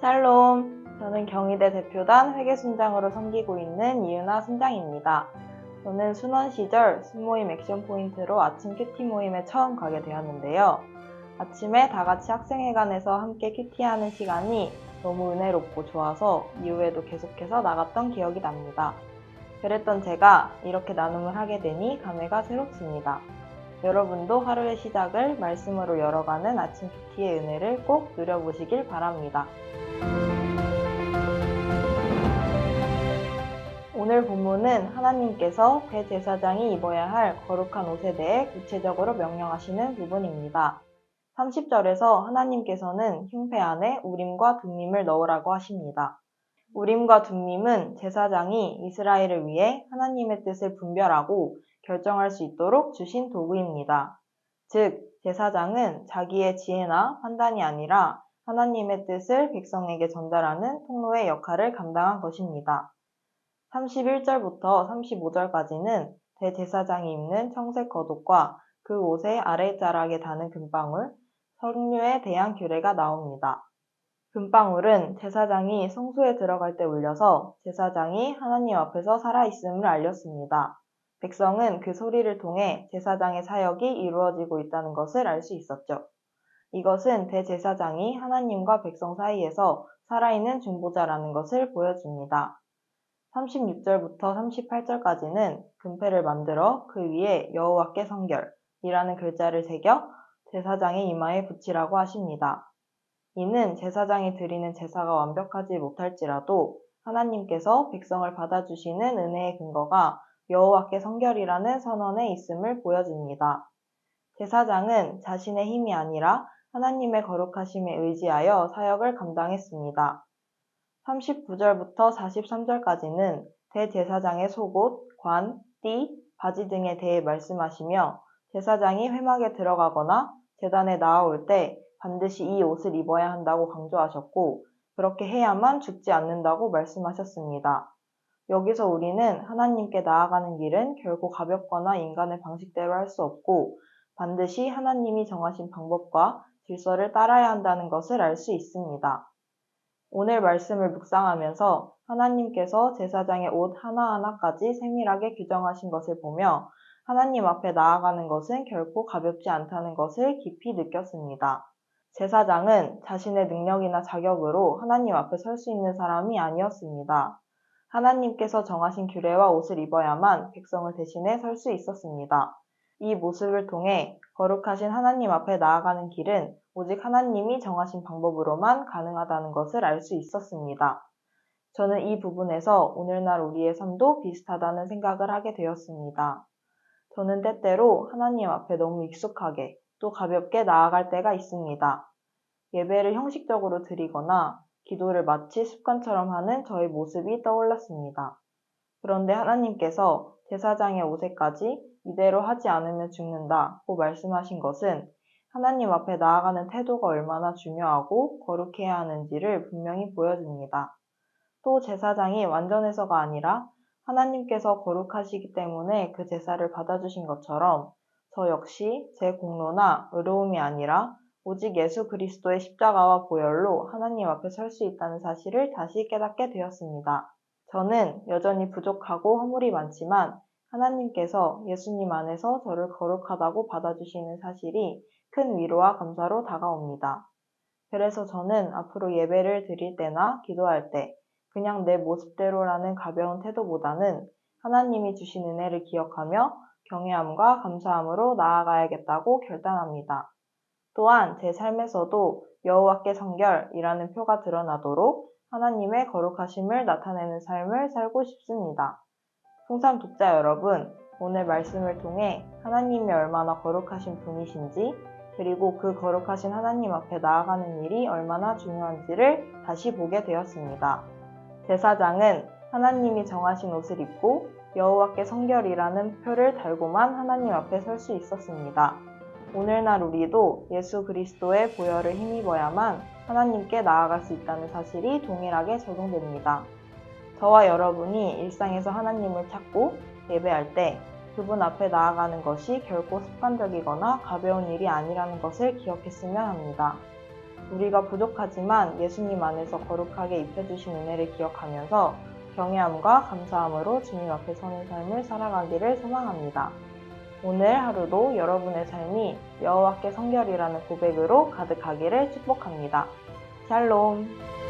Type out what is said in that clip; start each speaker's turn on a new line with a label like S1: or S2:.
S1: 샬롬. 저는 경희대 대표단 회계순장으로 섬기고 있는 이은하 순장입니다. 저는 순원 시절 순모임 액션 포인트로 아침 큐티 모임에 처음 가게 되었는데요. 아침에 다 같이 학생회관에서 함께 큐티하는 시간이 너무 은혜롭고 좋아서 이후에도 계속해서 나갔던 기억이 납니다. 그랬던 제가 이렇게 나눔을 하게 되니 감회가 새롭습니다. 여러분도 하루의 시작을 말씀으로 열어가는 아침 큐티의 은혜를 꼭 누려보시길 바랍니다. 오늘 본문은 하나님께서 대제사장이 입어야 할 거룩한 옷에 대해 구체적으로 명령하시는 부분입니다. 30절에서 하나님께서는 흉패 안에 우림과 둠림을 넣으라고 하십니다. 우림과 둠림은 제사장이 이스라엘을 위해 하나님의 뜻을 분별하고 결정할 수 있도록 주신 도구입니다. 즉, 제사장은 자기의 지혜나 판단이 아니라 하나님의 뜻을 백성에게 전달하는 통로의 역할을 감당한 것입니다. 31절부터 35절까지는 대제사장이 입는 청색 겉옷과 그 옷의 아래자락에 닿는 금방울, 석류에 대한 규례가 나옵니다. 금방울은 제사장이 성소에 들어갈 때 울려서 제사장이 하나님 앞에서 살아있음을 알렸습니다. 백성은 그 소리를 통해 제사장의 사역이 이루어지고 있다는 것을 알 수 있었죠. 이것은 대제사장이 하나님과 백성 사이에서 살아있는 중보자라는 것을 보여줍니다. 36절부터 38절까지는 금패를 만들어 그 위에 여호와께 성결이라는 글자를 새겨 제사장의 이마에 붙이라고 하십니다. 이는 제사장이 드리는 제사가 완벽하지 못할지라도 하나님께서 백성을 받아주시는 은혜의 근거가 여호와께 성결이라는 선언에 있음을 보여줍니다. 제사장은 자신의 힘이 아니라 하나님의 거룩하심에 의지하여 사역을 감당했습니다. 39절부터 43절까지는 대제사장의 속옷, 관, 띠, 바지 등에 대해 말씀하시며 제사장이 회막에 들어가거나 재단에 나아올 때 반드시 이 옷을 입어야 한다고 강조하셨고 그렇게 해야만 죽지 않는다고 말씀하셨습니다. 여기서 우리는 하나님께 나아가는 길은 결코 가볍거나 인간의 방식대로 할 수 없고 반드시 하나님이 정하신 방법과 질서를 따라야 한다는 것을 알 수 있습니다. 오늘 말씀을 묵상하면서 하나님께서 제사장의 옷 하나하나까지 세밀하게 규정하신 것을 보며 하나님 앞에 나아가는 것은 결코 가볍지 않다는 것을 깊이 느꼈습니다. 제사장은 자신의 능력이나 자격으로 하나님 앞에 설 수 있는 사람이 아니었습니다. 하나님께서 정하신 규례와 옷을 입어야만 백성을 대신해 설 수 있었습니다. 이 모습을 통해 거룩하신 하나님 앞에 나아가는 길은 오직 하나님이 정하신 방법으로만 가능하다는 것을 알 수 있었습니다. 저는 이 부분에서 오늘날 우리의 삶도 비슷하다는 생각을 하게 되었습니다. 저는 때때로 하나님 앞에 너무 익숙하게 또 가볍게 나아갈 때가 있습니다. 예배를 형식적으로 드리거나 기도를 마치 습관처럼 하는 저의 모습이 떠올랐습니다. 그런데 하나님께서 제사장의 옷에까지 이대로 하지 않으면 죽는다고 말씀하신 것은 하나님 앞에 나아가는 태도가 얼마나 중요하고 거룩해야 하는지를 분명히 보여줍니다. 또 제사장이 완전해서가 아니라 하나님께서 거룩하시기 때문에 그 제사를 받아주신 것처럼 저 역시 제 공로나 의로움이 아니라 오직 예수 그리스도의 십자가와 보혈로 하나님 앞에 설 수 있다는 사실을 다시 깨닫게 되었습니다. 저는 여전히 부족하고 허물이 많지만 하나님께서 예수님 안에서 저를 거룩하다고 받아주시는 사실이 큰 위로와 감사로 다가옵니다. 그래서 저는 앞으로 예배를 드릴 때나 기도할 때 그냥 내 모습대로라는 가벼운 태도보다는 하나님이 주신 은혜를 기억하며 경외함과 감사함으로 나아가야겠다고 결단합니다. 또한 제 삶에서도 여호와께 성결이라는 표가 드러나도록 하나님의 거룩하심을 나타내는 삶을 살고 싶습니다. 풍산 독자 여러분, 오늘 말씀을 통해 하나님이 얼마나 거룩하신 분이신지 그리고 그 거룩하신 하나님 앞에 나아가는 일이 얼마나 중요한지를 다시 보게 되었습니다. 제사장은 하나님이 정하신 옷을 입고 여호와께 성결이라는 표를 달고만 하나님 앞에 설 수 있었습니다. 오늘날 우리도 예수 그리스도의 보혈을 힘입어야만 하나님께 나아갈 수 있다는 사실이 동일하게 적용됩니다. 저와 여러분이 일상에서 하나님을 찾고 예배할 때 그분 앞에 나아가는 것이 결코 습관적이거나 가벼운 일이 아니라는 것을 기억했으면 합니다. 우리가 부족하지만 예수님 안에서 거룩하게 입혀주신 은혜를 기억하면서 경외함과 감사함으로 주님 앞에 서는 삶을 살아가기를 소망합니다. 오늘 하루도 여러분의 삶이 여호와께 성결이라는 고백으로 가득하기를 축복합니다. 샬롬.